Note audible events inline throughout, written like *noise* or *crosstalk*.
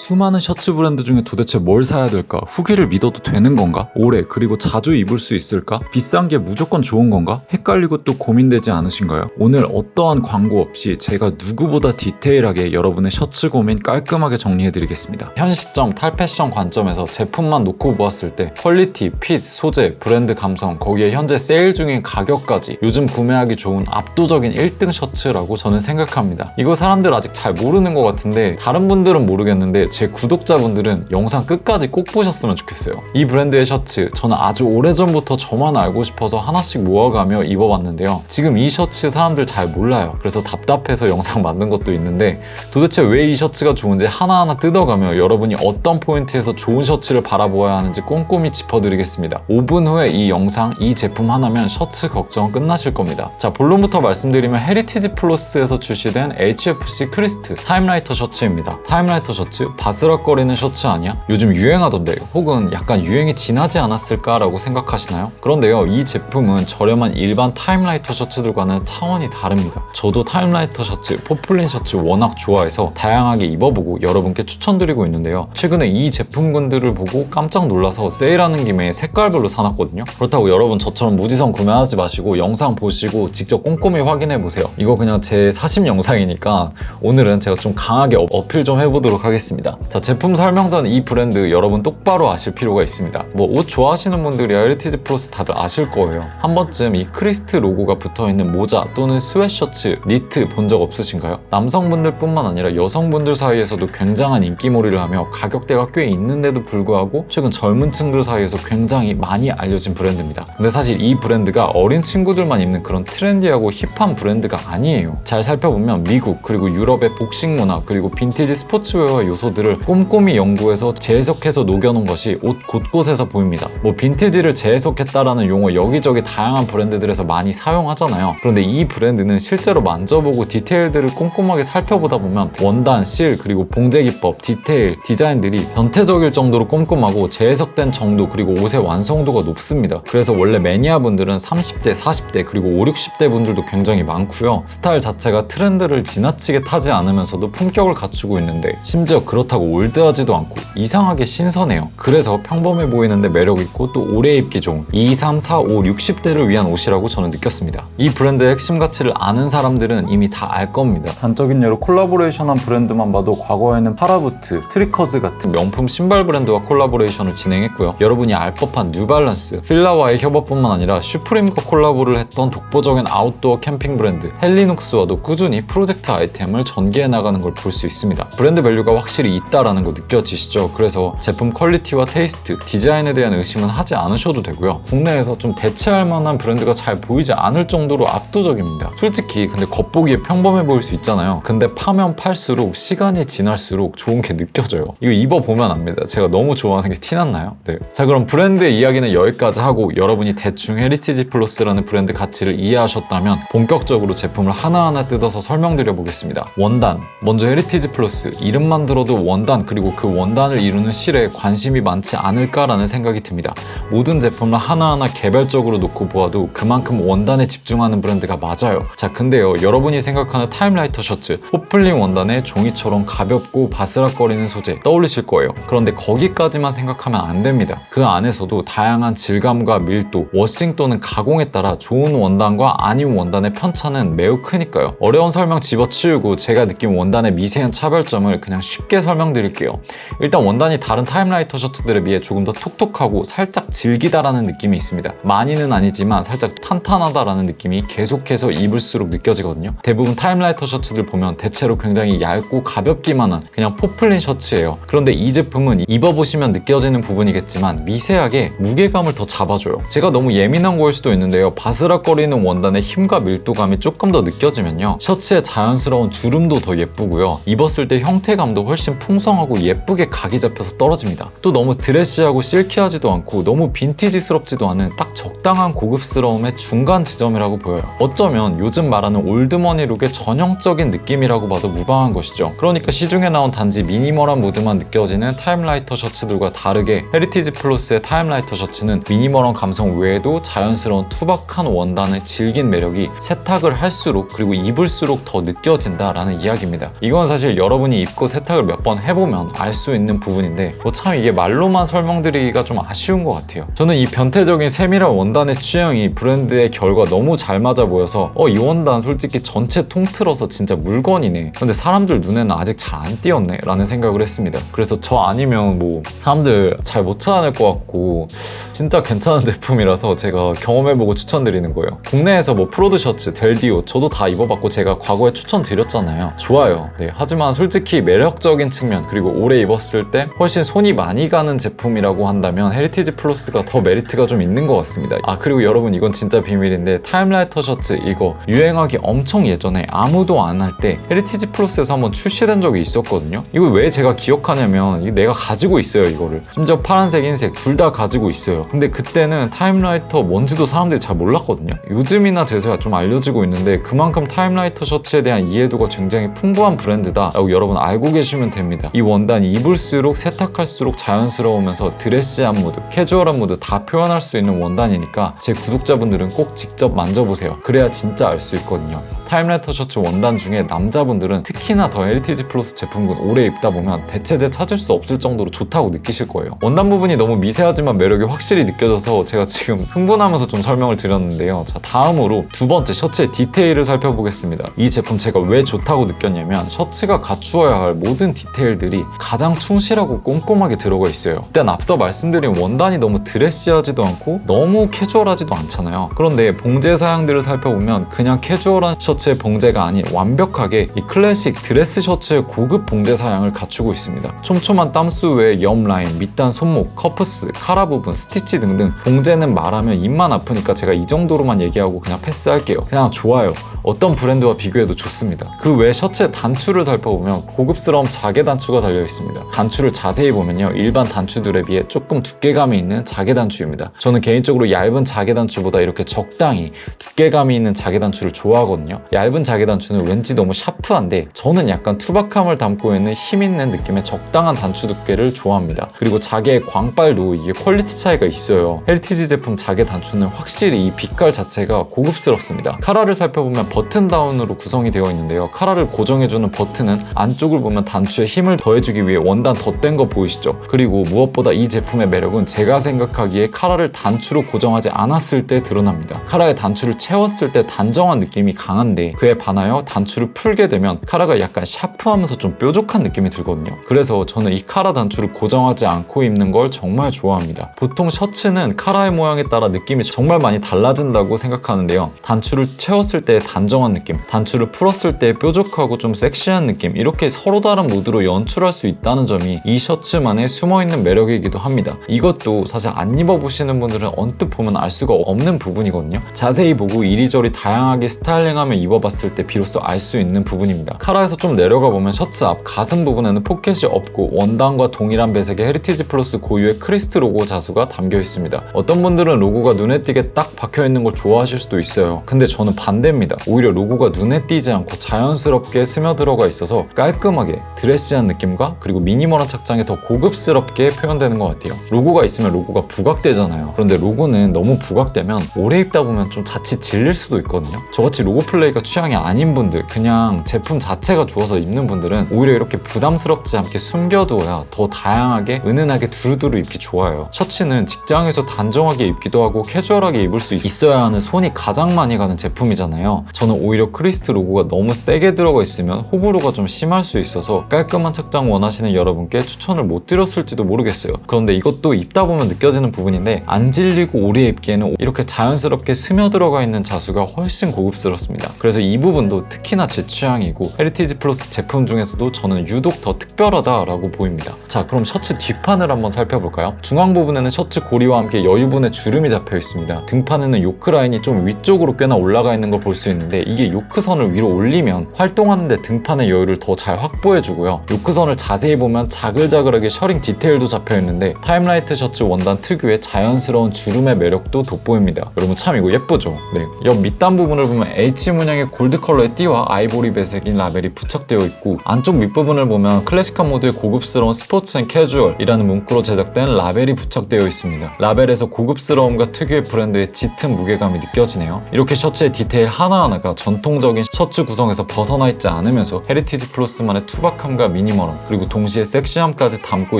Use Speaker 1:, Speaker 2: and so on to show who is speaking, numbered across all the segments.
Speaker 1: 수많은 셔츠 브랜드 중에 도대체 뭘 사야 될까? 후기를 믿어도 되는 건가? 오래 그리고 자주 입을 수 있을까? 비싼 게 무조건 좋은 건가? 헷갈리고 또 고민되지 않으신가요? 오늘 어떠한 광고 없이 제가 누구보다 디테일하게 여러분의 셔츠 고민 깔끔하게 정리해드리겠습니다. 현 시점 탈패션 관점에서 제품만 놓고 보았을 때 퀄리티, 핏, 소재, 브랜드 감성, 거기에 현재 세일 중인 가격까지 요즘 구매하기 좋은 압도적인 1등 셔츠라고 저는 생각합니다. 이거 사람들 아직 잘 모르는 것 같은데 다른 분들은 모르겠는데 제 구독자분들은 영상 끝까지 꼭 보셨으면 좋겠어요. 이 브랜드의 셔츠 저는 아주 오래전부터 저만 알고 싶어서 하나씩 모아가며 입어봤는데요. 지금 이 셔츠 사람들 잘 몰라요. 그래서 답답해서 영상 만든 것도 있는데 도대체 왜 이 셔츠가 좋은지 하나하나 뜯어가며 여러분이 어떤 포인트에서 좋은 셔츠를 바라보아야 하는지 꼼꼼히 짚어드리겠습니다. 5분 후에 이 영상, 이 제품 하나면 셔츠 걱정은 끝나실 겁니다. 자, 본론부터 말씀드리면 헤리티지 플러스에서 출시된 HFC 크리스트 타임라이터 셔츠입니다. 타임라이터 셔츠? 바스락거리는 셔츠 아니야? 요즘 유행하던데 혹은 약간 유행이 지나지 않았을까라고 생각하시나요? 그런데요, 이 제품은 저렴한 일반 타임라이터 셔츠들과는 차원이 다릅니다. 저도 타임라이터 셔츠, 포플린 셔츠 워낙 좋아해서 다양하게 입어보고 여러분께 추천드리고 있는데요. 최근에 이 제품군들을 보고 깜짝 놀라서 세일하는 김에 색깔별로 사놨거든요. 그렇다고 여러분 저처럼 무지성 구매하지 마시고 영상 보시고 직접 꼼꼼히 확인해 보세요. 이거 그냥 제 사심 영상이니까 오늘은 제가 좀 강하게 어- 어필 좀 해보도록 하겠습니다. 자, 제품 설명 전 이 브랜드 여러분 똑바로 아실 필요가 있습니다. 뭐 옷 좋아하시는 분들이 헤리티지 플러스 다들 아실 거예요. 한 번쯤 이 크리스트 로고가 붙어 있는 모자 또는 스웨셔츠, 니트 본 적 없으신가요? 남성분들뿐만 아니라 여성분들 사이에서도 굉장한 인기몰이를 하며 가격대가 꽤 있는데도 불구하고 최근 젊은 층들 사이에서 굉장히 많이 알려진 브랜드입니다. 근데 사실 이 브랜드가 어린 친구들만 입는 그런 트렌디하고 힙한 브랜드가 아니에요. 잘 살펴보면 미국 그리고 유럽의 복식 문화 그리고 빈티지 스포츠웨어 요소 들을 꼼꼼히 연구해서 재해석해서 녹여놓은 것이 옷 곳곳에서 보입니다. 뭐 빈티지를 재해석했다라는 용어 여기저기 다양한 브랜드들에서 많이 사용하잖아요. 그런데 이 브랜드는 실제로 만져보고 디테일들을 꼼꼼하게 살펴보다 보면 원단, 실, 그리고 봉제 기법, 디테일, 디자인들이 변태적일 정도로 꼼꼼하고 재해석된 정도 그리고 옷의 완성도가 높습니다. 그래서 원래 매니아분들은 30대, 40대 그리고 5, 60대 분들도 굉장히 많고요. 스타일 자체가 트렌드를 지나치게 타지 않으면서도 품격을 갖추고 있는데 심지어 그 렇다고 올드하지도 않고 이상하게 신선해요. 그래서 평범해 보이는데 매력 있고 또 오래 입기 좋은 2, 3, 4, 5, 60대를 위한 옷이라고 저는 느꼈습니다. 이 브랜드의 핵심 가치를 아는 사람들은 이미 다 알 겁니다. 단적인 예로 콜라보레이션한 브랜드만 봐도 과거에는 파라부트, 트리커즈 같은 명품 신발 브랜드와 콜라보레이션을 진행했고요. 여러분이 알 법한 뉴발란스, 필라와의 협업뿐만 아니라 슈프림과 콜라보를 했던 독보적인 아웃도어 캠핑 브랜드 헬리눅스와도 꾸준히 프로젝트 아이템을 전개해 나가는 걸 볼 수 있습니다. 브랜드 밸류가 확실히 있다라는 거 느껴지시죠? 그래서 제품 퀄리티와 테이스트, 디자인에 대한 의심은 하지 않으셔도 되고요. 국내에서 좀 대체할 만한 브랜드가 잘 보이지 않을 정도로 압도적입니다. 솔직히 근데 겉보기에 평범해 보일 수 있잖아요. 근데 파면 팔수록 시간이 지날수록 좋은 게 느껴져요. 이거 입어보면 압니다. 제가 너무 좋아하는 게 티났나요? 네. 자 그럼 브랜드의 이야기는 여기까지 하고 여러분이 대충 헤리티지 플러스라는 브랜드 가치를 이해하셨다면 본격적으로 제품을 하나하나 뜯어서 설명드려 보겠습니다. 원단. 먼저 헤리티지 플러스. 이름만 들어도 원단 그리고 그 원단을 이루는 실에 관심이 많지 않을까라는 생각이 듭니다. 모든 제품을 하나하나 개별적으로 놓고 보아도 그만큼 원단에 집중하는 브랜드가 맞아요. 자, 근데요, 여러분이 생각하는 타임라이터 셔츠, 포플린 원단의 종이처럼 가볍고 바스락거리는 소재 떠올리실 거예요. 그런데 거기까지만 생각하면 안 됩니다. 그 안에서도 다양한 질감과 밀도, 워싱 또는 가공에 따라 좋은 원단과 아닌 원단의 편차는 매우 크니까요. 어려운 설명 집어치우고 제가 느낀 원단의 미세한 차별점을 그냥 쉽게 설 명드릴게요. 일단 원단이 다른 타임라이터 셔츠들에 비해 조금 더 톡톡하고 살짝 질기다라는 느낌이 있습니다. 많이는 아니지만 살짝 탄탄하다라는 느낌이 계속해서 입을수록 느껴지거든요. 대부분 타임라이터 셔츠들 보면 대체로 굉장히 얇고 가볍기만 한 그냥 포플린 셔츠예요. 그런데 이 제품은 입어보시면 느껴지는 부분이겠지만 미세하게 무게감을 더 잡아줘요. 제가 너무 예민한 거일 수도 있는데요. 바스락거리는 원단의 힘과 밀도감이 조금 더 느껴지면요. 셔츠의 자연스러운 주름도 더 예쁘고요. 입었을 때 형태감도 훨씬 풍성하고 예쁘게 각이 잡혀서 떨어집니다. 또 너무 드레시하고 실키하지도 않고 너무 빈티지스럽지도 않은 딱 적당한 고급스러움의 중간 지점이라고 보여요. 어쩌면 요즘 말하는 올드머니 룩의 전형적인 느낌이라고 봐도 무방한 것이죠. 그러니까 시중에 나온 단지 미니멀한 무드만 느껴지는 타임라이터 셔츠들과 다르게 헤리티지 플러스의 타임라이터 셔츠는 미니멀한 감성 외에도 자연스러운 투박한 원단의 질긴 매력이 세탁을 할수록 그리고 입을수록 더 느껴진다라는 이야기입니다. 이건 사실 여러분이 입고 세탁을 몇번 번 해보면 알 수 있는 부분인데 뭐 참 이게 말로만 설명드리기가 좀 아쉬운 것 같아요. 저는 이 변태적인 세밀한 원단의 취향이 브랜드의 결과 너무 잘 맞아 보여서 어 이 원단 솔직히 전체 통틀어서 진짜 물건이네. 근데 사람들 눈에는 아직 잘 안 띄었네 라는 생각을 했습니다. 그래서 저 아니면 뭐 사람들 잘 못 찾아낼 것 같고 진짜 괜찮은 *laughs* 제품이라서 제가 경험해보고 추천드리는 거예요. 국내에서 뭐 프로드 셔츠, 델디오 저도 다 입어봤고 제가 과거에 추천드렸잖아요. 좋아요. 네, 하지만 솔직히 매력적인 측면 그리고 오래 입었을 때 훨씬 손이 많이 가는 제품이라고 한다면 헤리티지 플러스가 더 메리트가 좀 있는 것 같습니다. 아 그리고 여러분 이건 진짜 비밀인데 타임라이터 셔츠 이거 유행하기 엄청 예전에 아무도 안 할 때 헤리티지 플러스에서 한번 출시된 적이 있었거든요. 이거 왜 제가 기억하냐면 내가 가지고 있어요 이거를. 심지어 파란색, 흰색 둘 다 가지고 있어요. 근데 그때는 타임라이터 뭔지도 사람들이 잘 몰랐거든요. 요즘이나 돼서야 좀 알려지고 있는데 그만큼 타임라이터 셔츠에 대한 이해도가 굉장히 풍부한 브랜드다라고 여러분 알고 계시면 됩니다. 이 원단이 입을수록 세탁할수록 자연스러우면서 드레시한 무드, 캐주얼한 무드 다 표현할 수 있는 원단이니까 제 구독자분들은 꼭 직접 만져보세요. 그래야 진짜 알 수 있거든요. 타임라이터 셔츠 원단 중에 남자분들은 특히나 더 헤리티지 플러스 제품군 오래 입다 보면 대체제 찾을 수 없을 정도로 좋다고 느끼실 거예요. 원단 부분이 너무 미세하지만 매력이 확실히 느껴져서 제가 지금 흥분하면서 좀 설명을 드렸는데요. 자, 다음으로 두 번째 셔츠의 디테일을 살펴보겠습니다. 이 제품 제가 왜 좋다고 느꼈냐면 셔츠가 갖추어야 할 모든 디테일 들이 가장 충실하고 꼼꼼하게 들어가 있어요. 일단 앞서 말씀드린 원단이 너무 드레시하지도 않고 너무 캐주얼하지도 않잖아요. 그런데 봉제 사양들을 살펴보면 그냥 캐주얼한 셔츠의 봉제가 아닌 완벽하게 이 클래식 드레스 셔츠의 고급 봉제 사양을 갖추고 있습니다. 촘촘한 땀수 외에 옆 라인, 밑단 손목, 커프스, 카라 부분, 스티치 등등 봉제는 말하면 입만 아프니까 제가 이 정도로만 얘기하고 그냥 패스할게요. 그냥 좋아요. 어떤 브랜드와 비교해도 좋습니다. 그 외 셔츠의 단추를 살펴보면 고급스러운 자개 단추가 달려 있습니다. 단추를 자세히 보면요. 일반 단추들에 비해 조금 두께감이 있는 자개 단추입니다. 저는 개인적으로 얇은 자개 단추보다 이렇게 적당히 두께감이 있는 자개 단추를 좋아하거든요. 얇은 자개 단추는 왠지 너무 샤프한데 저는 약간 투박함을 담고 있는 힘 있는 느낌의 적당한 단추 두께를 좋아합니다. 그리고 자개의 광빨도 이게 퀄리티 차이가 있어요. 헬티지 제품 자개 단추는 확실히 이 빛깔 자체가 고급스럽습니다. 카라를 살펴보면 버튼 다운으로 구성이 되어 있는데요. 카라를 고정해주는 버튼은 안쪽을 보면 단추에 힘을 더해주기 위해 원단 덧댄 거 보이시죠? 그리고 무엇보다 이 제품의 매력은 제가 생각하기에 카라를 단추로 고정하지 않았을 때 드러납니다. 카라의 단추를 채웠을 때 단정한 느낌이 강한데 그에 반하여 단추를 풀게 되면 카라가 약간 샤프하면서 좀 뾰족한 느낌이 들거든요. 그래서 저는 이 카라 단추를 고정하지 않고 입는 걸 정말 좋아합니다. 보통 셔츠는 카라의 모양에 따라 느낌이 정말 많이 달라진다고 생각하는데요. 단추를 채웠을 때 단정한 느낌, 단추를 풀었을 때 뾰족하고 좀 섹시한 느낌, 이렇게 서로 다른 무드로 연출할 수 있다는 점이 이 셔츠만의 숨어있는 매력이기도 합니다. 이것도 사실 안 입어보시는 분들은 언뜻 보면 알 수가 없는 부분이거든요. 자세히 보고 이리저리 다양하게 스타일링하며 입어봤을 때 비로소 알 수 있는 부분입니다. 카라에서 좀 내려가 보면 셔츠 앞 가슴 부분에는 포켓이 없고 원단과 동일한 배색의 헤리티지 플러스 고유의 크리스트 로고 자수가 담겨 있습니다. 어떤 분들은 로고가 눈에 띄게 딱 박혀 있는 걸 좋아하실 수도 있어요. 근데 저는 반대입니다. 오히려 로고가 눈에 띄지 않고 자연스럽게 스며들어가 있어서 깔끔하게 드레 시한 느낌과 그리고 미니멀한 착장에 더 고급스럽게 표현되는 것 같아요. 로고가 있으면 로고가 부각되잖아요. 그런데 로고는 너무 부각되면 오래 입다 보면 좀 자칫 질릴 수도 있거든요. 저같이 로고 플레이가 취향이 아닌 분들, 그냥 제품 자체가 좋아서 입는 분들은 오히려 이렇게 부담스럽지 않게 숨겨두어야 더 다양하게 은은하게 두루두루 입기 좋아요. 셔츠는 직장에서 단정하게 입기도 하고 캐주얼하게 입을 수 있어야 하는 손이 가장 많이 가는 제품이잖아요. 저는 오히려 크리스트 로고가 너무 세게 들어가 있으면 호불호가 좀 심할 수 있어서 깔끔 한 착장 원하시는 여러분께 추천을 못 드렸을지도 모르겠어요. 그런데 이것도 입다 보면 느껴지는 부분인데 안 질리고 오래 입기에는 이렇게 자연스럽게 스며들어가 있는 자수가 훨씬 고급스럽습니다. 그래서 이 부분도 특히나 제 취향이고 헤리티지 플러스 제품 중에서도 저는 유독 더 특별하다라고 보입니다. 자 그럼 셔츠 뒷판을 한번 살펴볼까요? 중앙 부분에는 셔츠 고리와 함께 여유분의 주름이 잡혀 있습니다. 등판에는 요크 라인이 좀 위쪽으로 꽤나 올라가 있는 걸 볼 수 있는데 이게 요크선을 위로 올리면 활동하는데 등판의 여유를 더 잘 확보해주고요. 요크선을 자세히 보면 자글자글하게 셔링 디테일도 잡혀 있는데 타임라이트 셔츠 원단 특유의 자연스러운 주름의 매력도 돋보입니다. 여러분 참 이거 예쁘죠? 네. 옆 밑단 부분을 보면 H 문양의 골드 컬러의 띠와 아이보리 배색인 라벨이 부착되어 있고 안쪽 밑부분을 보면 클래식한 모드의 고급스러운 스포츠 앤 캐주얼이라는 문구로 제작된 라벨이 부착되어 있습니다. 라벨에서 고급스러움과 특유의 브랜드의 짙은 무게감이 느껴지네요. 이렇게 셔츠의 디테일 하나하나가 하나가 전통적인 셔츠 구성에서 벗어나 있지 않으면서 헤리티지 플러스만의 투박함과 미니멀함 그리고 동시에 섹시함까지 담고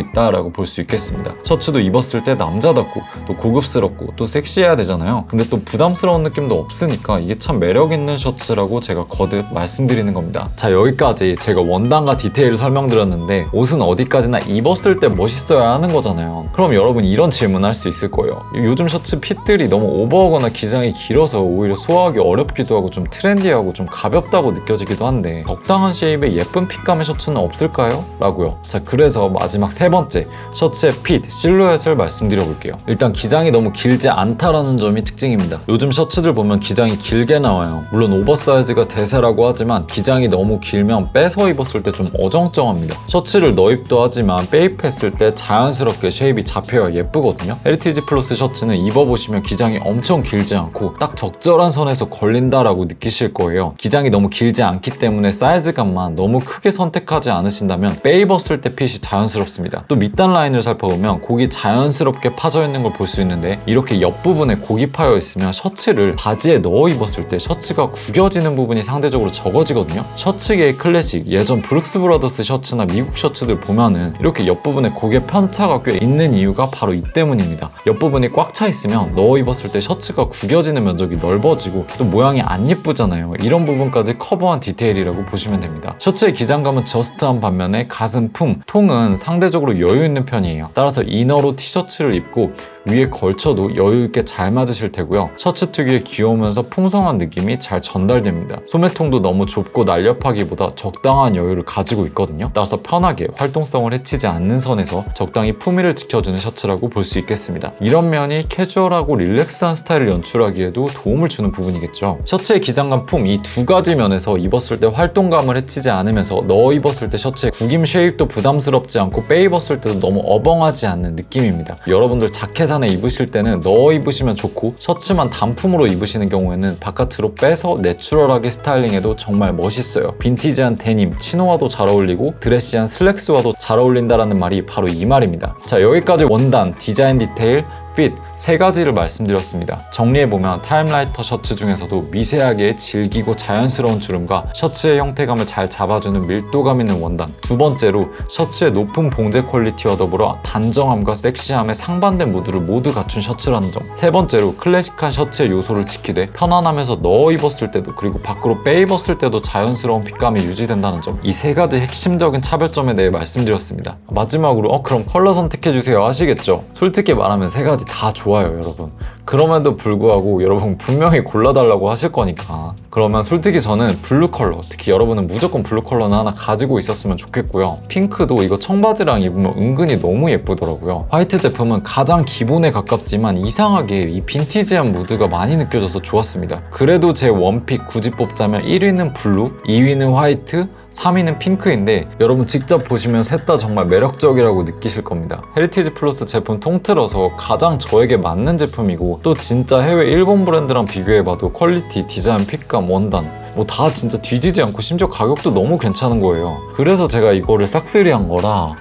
Speaker 1: 있다라고 볼 수 있겠습니다. 셔츠도 입었을 때 남자답고 또 고급스럽고 또 섹시해야 되잖아요. 근데 또 부담스러운 느낌도 없으니까 이게 참 매력 있는 셔츠라고 제가 거듭 말씀드리는 겁니다. 자 여기까지 제가 원단과 디테일을 설명드렸는데 옷은 어디까지나 입었을 때 멋있어야 하는 거잖아요. 그럼 여러분 이런 질문 할 수 있을 거예요. 요즘 셔츠 핏들이 너무 오버하거나 기장이 길어서 오히려 소화하기 어렵기도 하고 좀 트렌디하고 좀 가볍다고 느껴지기도 한데 적당한 쉐입의 예쁜 핏감의 셔츠는 없 을까요? 라고요. 자 그래서 마지막 세 번째 셔츠의 핏, 실루엣을 말씀드려 볼게요. 일단 기장이 너무 길지 않다라는 점이 특징입니다. 요즘 셔츠들 보면 기장이 길게 나와요. 물론 오버사이즈가 대세라고 하지만 기장이 너무 길면 빼서 입었을 때 좀 어정쩡합니다. 셔츠를 너입도 하지만 빼입했을 때 자연스럽게 쉐입이 잡혀야 예쁘거든요. 헤리티지 플러스 셔츠는 입어보시면 기장이 엄청 길지 않고 딱 적절한 선에서 걸린다라고 느끼실 거예요. 기장이 너무 길지 않기 때문에 사이즈감만 너무 크게 선택하지 않으 신다면 빼 입었을 때 핏이 자연스럽습니다. 또 밑단 라인을 살펴보면 곡이 자연스럽게 파져 있는 걸 볼 수 있는데 이렇게 옆부분에 곡이 파여 있으면 셔츠를 바지에 넣어 입었을 때 셔츠가 구겨지는 부분이 상대적으로 적어지거든요. 셔츠계의 클래식 예전 브룩스 브라더스 셔츠나 미국 셔츠들 보면은 이렇게 옆부분에 곡의 편차가 꽤 있는 이유가 바로 이 때문입니다. 옆부분이 꽉 차 있으면 넣어 입었을 때 셔츠가 구겨지는 면적이 넓어지고 또 모양이 안 예쁘잖아요. 이런 부분까지 커버한 디테일이라고 보시면 됩니다. 셔츠의 기장감은 저스트한 반면에 가슴 품, 통은 상대적으로 여유 있는 편이에요. 따라서 이너로 티셔츠를 입고 위에 걸쳐도 여유 있게 잘 맞으실 테고요. 셔츠 특유의 귀여우면서 풍성한 느낌이 잘 전달됩니다. 소매통도 너무 좁고 날렵하기보다 적당한 여유를 가지고 있거든요. 따라서 편하게 활동성을 해치지 않는 선에서 적당히 품위를 지켜주는 셔츠라고 볼 수 있겠습니다. 이런 면이 캐주얼하고 릴렉스한 스타일을 연출하기에도 도움을 주는 부분이겠죠. 셔츠의 기장감 품 이 두 가지 면에서 입었을 때 활동감을 해치지 않으면서 넣어 입었을 때 셔츠 의 구김 쉐입도 부담스럽지 않고 빼 입었을 때도 너무 어벙하지 않는 느낌입니다. 여러분들 자켓 안에 입으실 때는 넣어 입으시면 좋고 셔츠만 단품으로 입으시는 경우에는 바깥으로 빼서 내추럴하게 스타일링해도 정말 멋있어요. 빈티지한 데님, 치노와도 잘 어울리고 드레시한 슬랙스와도 잘 어울린다라는 말이 바로 이 말입니다. 자 여기까지 원단, 디자인 디테일, 핏 세 가지를 말씀드렸습니다. 정리해보면 타임라이터 셔츠 중에서도 미세하게 질기고 자연스러운 주름과 셔츠의 형태감을 잘 잡아주는 밀도감 있는 원단 두 번째로 셔츠의 높은 봉제 퀄리티와 더불어 단정함과 섹시함의 상반된 무드를 모두 갖춘 셔츠라는 점 세 번째로 클래식한 셔츠의 요소를 지키되 편안하면서 넣어 입었을 때도 그리고 밖으로 빼 입었을 때도 자연스러운 핏감이 유지된다는 점 이 세 가지 핵심적인 차별점에 대해 말씀드렸습니다. 마지막으로 어 그럼 컬러 선택해주세요 하시겠죠? 솔직히 말하면 세 가지 다 좋아 요 여러분. 그럼에도 불구하고 여러분 분명히 골라달라고 하실 거니까. 그러면 솔직히 저는 블루 컬러 특히 여러분은 무조건 블루 컬러는 하나 가지고 있었으면 좋겠고요. 핑크도 이거 청바지랑 입으면 은근히 너무 예쁘더라고요. 화이트 제품은 가장 기본에 가깝지만 이상하게 이 빈티지한 무드가 많이 느껴져서 좋았습니다. 그래도 제 원픽 굳이 뽑자면 1위는 블루 2위는 화이트 3위는 핑크인데 여러분 직접 보시면 셋 다 정말 매력적이라고 느끼실 겁니다. 헤리티지 플러스 제품 통틀어서 가장 저에게 맞는 제품이고 또 진짜 해외 일본 브랜드랑 비교해봐도 퀄리티, 디자인, 핏감, 원단 뭐다 진짜 뒤지지 않고 심지어 가격도 너무 괜찮은 거예요. 그래서 제가 이거를 싹쓸이한 거라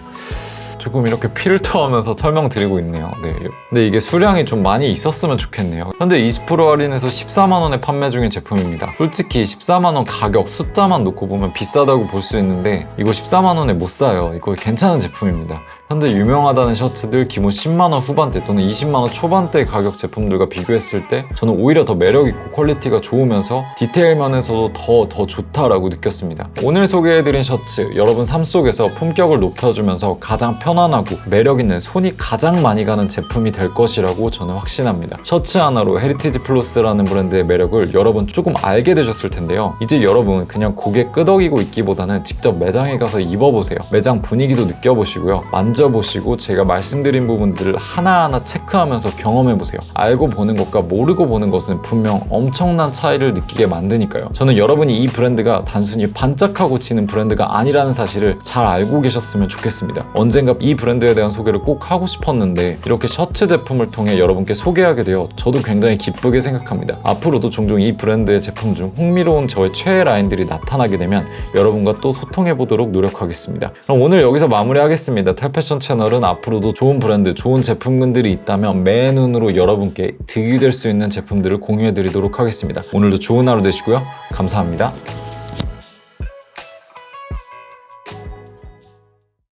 Speaker 1: 조금 이렇게 필터하면서 설명드리고 있네요. 네. 근데 이게 수량이 좀 많이 있었으면 좋겠네요. 현재 20% 할인해서 14만 원에 판매 중인 제품입니다. 솔직히 14만 원 가격 숫자만 놓고 보면 비싸다고 볼 수 있는데 이거 14만 원에 못 사요. 이거 괜찮은 제품입니다. 현재 유명하다는 셔츠들 기본 10만 원 후반대 또는 20만 원 초반대 가격 제품들과 비교했을 때 저는 오히려 더 매력 있고 퀄리티가 좋으면서 디테일 면에서도 더 더 좋다라고 느꼈습니다. 오늘 소개해드린 셔츠 여러분 삶 속에서 품격을 높여주면서 가장 편안하고 매력 있는 손이 가장 많이 가는 제품이 될 것이라고 저는 확신합니다. 셔츠 하나로 헤리티지 플러스라는 브랜드의 매력을 여러분 조금 알게 되셨을 텐데요. 이제 여러분 그냥 고개 끄덕이고 있기보다는 직접 매장에 가서 입어보세요. 매장 분위기도 느껴보시고요. 만져 보시고 제가 말씀드린 부분들을 하나하나 체크하면서 경험해보세요. 알고 보는 것과 모르고 보는 것은 분명 엄청난 차이를 느끼게 만드니까요. 저는 여러분이 이 브랜드가 단순히 반짝하고 지는 브랜드가 아니라는 사실을 잘 알고 계셨으면 좋겠습니다. 언젠가 이 브랜드에 대한 소개를 꼭 하고 싶었는데 이렇게 셔츠 제품을 통해 여러분께 소개하게 되어 저도 굉장히 기쁘게 생각합니다. 앞으로도 종종 이 브랜드의 제품 중 흥미로운 저의 최애 라인들이 나타나게 되면 여러분과 또 소통해 보도록 노력하겠습니다. 그럼 오늘 여기서 마무리하겠습니다. 탈 패션 채널은 앞으로도 좋은 브랜드, 좋은 제품군들이 있다면 매 눈으로 여러분께 득이 될 수 있는 제품들을 공유해 드리도록 하겠습니다. 오늘도 좋은 하루 되시고요. 감사합니다.